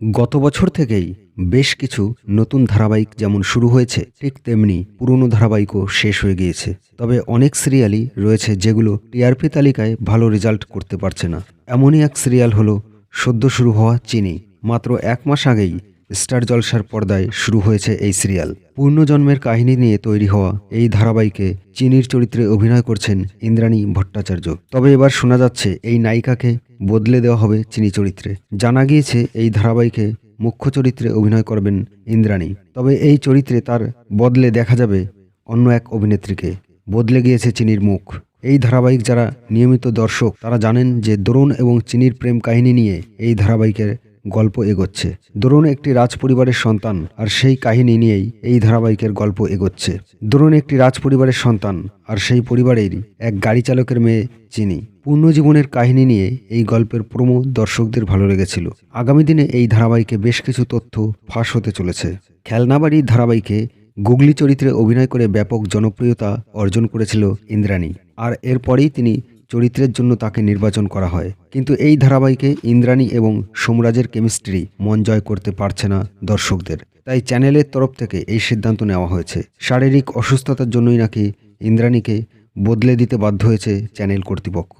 গত বছর থেকেই বেশ কিছু নতুন ধারাবাহিক যেমন শুরু হয়েছে, ঠিক তেমনি পুরনো ধারাবাহিকও শেষ হয়ে গিয়েছে। তবে অনেক সিরিয়ালই রয়েছে যেগুলো টিআরপি তালিকায় ভালো রেজাল্ট করতে পারছে না। এমনই এক সিরিয়াল হলো সদ্য শুরু হওয়া চিনি। মাত্র এক মাস আগেই স্টার জলসার পর্দায় শুরু হয়েছে এই সিরিয়াল। পূর্ণজন্মের কাহিনী নিয়ে তৈরি হওয়া এই ধারাবাহিকে চিনির চরিত্রে অভিনয় করছেন ইন্দ্রাণী ভট্টাচার্য। তবে এবার শোনা যাচ্ছে এই নায়িকাকে বদলে দেওয়া হবে চিনি চরিত্রে। জানা গিয়েছে এই ধারাবাহিকে মুখ্য চরিত্রে অভিনয় করবেন ইন্দ্রাণী। তবে এই চরিত্রে তার বদলে দেখা যাবে অন্য এক অভিনেত্রীকে। বদলে গিয়েছে চিনির মুখ। এই ধারাবাহিক যারা নিয়মিত দর্শক, তারা জানেন যে দরুণ এবং চিনির প্রেম কাহিনী নিয়ে এই ধারাবাহিকের গল্প এগোচ্ছে। দরুন একটি রাজ পরিবারের সন্তান আর সেই কাহিনী নিয়েই এই ধারাবাহিকের গল্প এগোচ্ছে। দরুন একটি রাজ পরিবারের সন্তান আর সেই পরিবারেরই এক গাড়ি চালকের মেয়ে চিনি পূর্ণজীবনের কাহিনী নিয়ে এই গল্পের প্রমো দর্শকদের ভালো লেগেছিল। আগামী দিনে এই ধারাবাহিকে বেশ কিছু তথ্য ফাঁস হতে চলেছে। খেলনাবাড়ি ধারাবাহিকে গুগলি চরিত্রে অভিনয় করে ব্যাপক জনপ্রিয়তা অর্জন করেছিল ইন্দ্রাণী। আর এরপরেই তিনি চরিত্রের জন্য তাকে নির্বাচন করা হয়। কিন্তু এই ধারাবাহিকে ইন্দ্রাণী এবং সোমরাজের কেমিস্ট্রি মন জয় করতে পারছে না দর্শকদের। তাই চ্যানেলের তরফ থেকে এই সিদ্ধান্ত নেওয়া হয়েছে। শারীরিক অসুস্থতার জন্যই নাকি ইন্দ্রাণীকে বদলে দিতে বাধ্য হয়েছে চ্যানেল কর্তৃপক্ষ।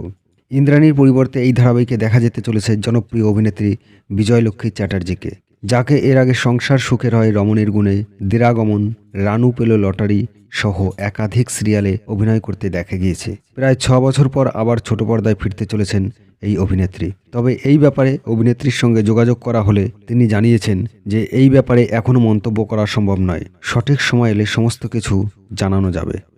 ইন্দ্রাণীর পরিবর্তে এই ধারাবাহিকে দেখা যেতে চলেছে জনপ্রিয় অভিনেত্রী বিজয়লক্ষ্মী চ্যাটার্জিকে। যাকে এর আগে সংসার সুখের হয় রমণীর গুণে, দিরাগমন, রানু পেল লটারি সহ একাধিক সিরিয়ালে অভিনয় করতে দেখা গিয়েছে। প্রায় ছ বছর পর আবার ছোট পর্দায় ফিরতে চলেছেন এই অভিনেত্রী। তবে এই ব্যাপারে অভিনেত্রীর সঙ্গে যোগাযোগ করা হলে তিনি জানিয়েছেন যে এই ব্যাপারে এখনও মন্তব্য করা সম্ভব নয়। সঠিক সময় এলে সমস্ত কিছু জানানো যাবে।